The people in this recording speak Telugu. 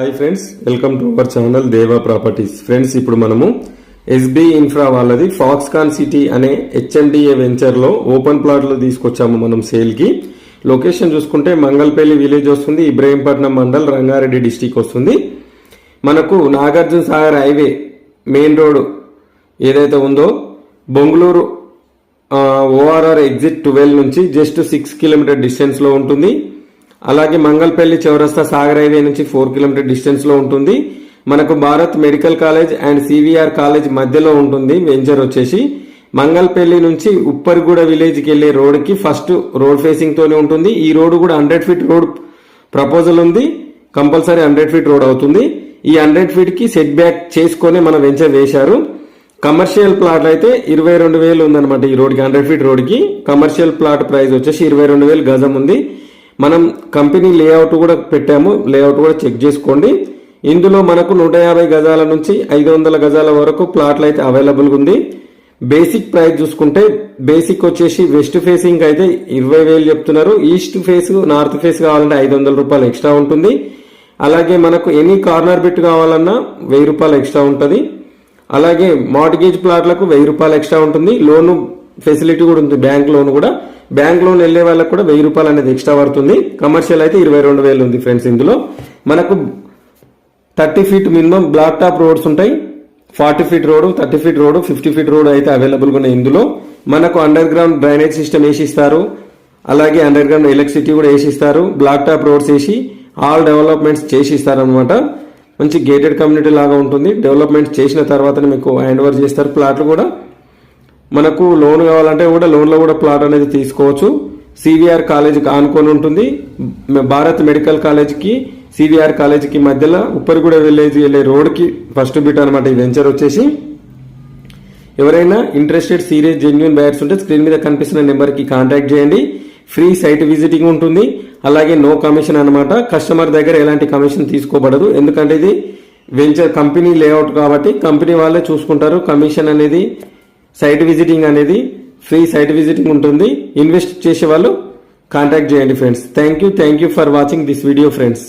Hi friends welcome to our channel Deva properties friends ఇప్పుడు మనము ఎస్బి ఇన్ఫ్రా వాళ్ళది ఫాక్స్కాన్ సిటీ అనే హెచ్ఎండిఏ వెంచర్లో ఓపెన్ ప్లాట్లో తీసుకొచ్చాము మనం సేల్కి లొకేషన్ చూసుకుంటే మంగళపల్లి విలేజ్ వస్తుంది ఇబ్రహీంపట్నం మండల్ రంగారెడ్డి డిస్టిక్ వస్తుంది. మనకు Nagarjuna Sagar highway main road ఏదైతే ఉందో బొంగళూరు ఓఆర్ఆర్ ఎగ్జిట్ ట్వెల్వ్ నుంచి జస్ట్ సిక్స్ కిలోమీటర్ డిస్టెన్స్లో ఉంటుంది. అలాగే మంగళపల్లి చౌరస్తా సాగర్ హైవే నుంచి ఫోర్ కిలోమీటర్ డిస్టెన్స్లో ఉంటుంది. మనకు Bharat medical college and CVR college మధ్యలో ఉంటుంది. వెంచర్ వచ్చేసి మంగళపల్లి నుంచి ఉప్పరిగూడ విలేజ్కి వెళ్ళే రోడ్కి ఫస్ట్ రోడ్ ఫేసింగ్ తోనే ఉంటుంది. ఈ రోడ్ కూడా హండ్రెడ్ ఫీట్ రోడ్ ప్రపోజల్ ఉంది. కంపల్సరీ హండ్రెడ్ ఫీట్ రోడ్ అవుతుంది. ఈ హండ్రెడ్ ఫీట్కి సెట్ బ్యాక్ చేసుకొని మన వెంచర్ వేశారు. కమర్షియల్ ప్లాట్ అయితే ఇరవై రెండు వేలు ఉందన్నమాట ఈ రోడ్కి హండ్రెడ్ ఫీట్ రోడ్కి. కమర్షియల్ ప్లాట్ ప్రైస్ వచ్చేసి ఇరవై రెండు వేలు గజం ఉంది. మనం కంపెనీ లేఅవుట్ కూడా పెట్టాము లేఅవుట్ కూడా చెక్ చేసుకోండి. ఇందులో మనకు నూట యాభై గజాల నుంచి ఐదు వందల గజాల వరకు ప్లాట్లు అయితే అవైలబుల్గా ఉంది. బేసిక్ ప్రైస్ చూసుకుంటే బేసిక్ వచ్చేసి వెస్ట్ ఫేసింగ్ అయితే ఇరవై వేలు చెప్తున్నారు. ఈస్ట్ ఫేస్ నార్త్ ఫేస్ కావాలంటే ఐదు వందల రూపాయలు ఎక్స్ట్రా ఉంటుంది. అలాగే మనకు ఎనీ కార్నర్ బిట్ కావాలన్నా వెయ్యి రూపాయలు ఎక్స్ట్రా ఉంటుంది. అలాగే మార్టిగేజ్ ప్లాట్లకు వెయ్యి రూపాయలు ఎక్స్ట్రా ఉంటుంది. లోను ఫెసిలిటీ కూడా ఉంది. బ్యాంక్ లోన్ కూడా. బ్యాంక్ లోన్ వెళ్ళే వాళ్ళకు కూడా వెయ్యి రూపాయలు అనేది ఎక్స్ట్రా పడుతుంది. కమర్షియల్ అయితే ఇరవై రెండు వేలు ఉంది ఫ్రెండ్స్ ఇందులో. మనకు thirty feet minimum black top roads ఉంటాయి. Forty feet road thirty feet road fifty feet road అయితే అవైలబుల్గా ఉన్నాయి ఇందులో. మనకు అండర్ గ్రౌండ్ డ్రైనేజ్ సిస్టమ్ వేసిస్తారు. అలాగే అండర్ గ్రౌండ్ ఎలక్ట్రిసిటీ కూడా వేసిస్తారు. బ్లాక్ టాప్ రోడ్స్ వేసి ఆల్ డెవలప్మెంట్స్ చేసి ఇస్తారనమాట మంచి గేటెడ్ కమ్యూనిటీ లాగా ఉంటుంది. డెవలప్మెంట్ చేసిన తర్వాతనే మీకు హ్యాండ్ ఓవర్ చేస్తారు. ప్లాట్లు కూడా మనకు లోన్ కావాలంటే కూడా లోన్లో కూడా ప్లాట్ అనేది తీసుకోవచ్చు. సివిఆర్ కాలేజీకి ఆనుకొని ఉంటుంది. భారత్ మెడికల్ కాలేజ్కి సివిఆర్ కాలేజీకి మధ్యలో ఉప్పరిగూడ విలేజ్ వెళ్ళే రోడ్కి ఫస్ట్ బిట్ అనమాట ఈ వెంచర్ వచ్చేసి. ఎవరైనా ఇంట్రెస్టెడ్ సీరియస్ జెన్యున్ బయర్స్ ఉంటే స్క్రీన్ మీద కనిపిస్తున్న నెంబర్కి కాంటాక్ట్ చేయండి. ఫ్రీ సైట్ విజిటింగ్ ఉంటుంది. అలాగే నో కమిషన్ అనమాట కస్టమర్ దగ్గర ఎలాంటి కమిషన్ తీసుకోబడదు. ఎందుకంటే ఇది వెంచర్ కంపెనీ లేఅవుట్ కాబట్టి కంపెనీ వాళ్ళే చూసుకుంటారు. కమిషన్ అనేది సైట్ విజిటింగ్ అనేది ఫ్రీ సైట్ విజిటింగ్ ఉంటుంది. ఇన్వెస్ట్ చేసే వాళ్ళు కాంటాక్ట్ చేయండి friends. Thank you thank you for watching this video friends.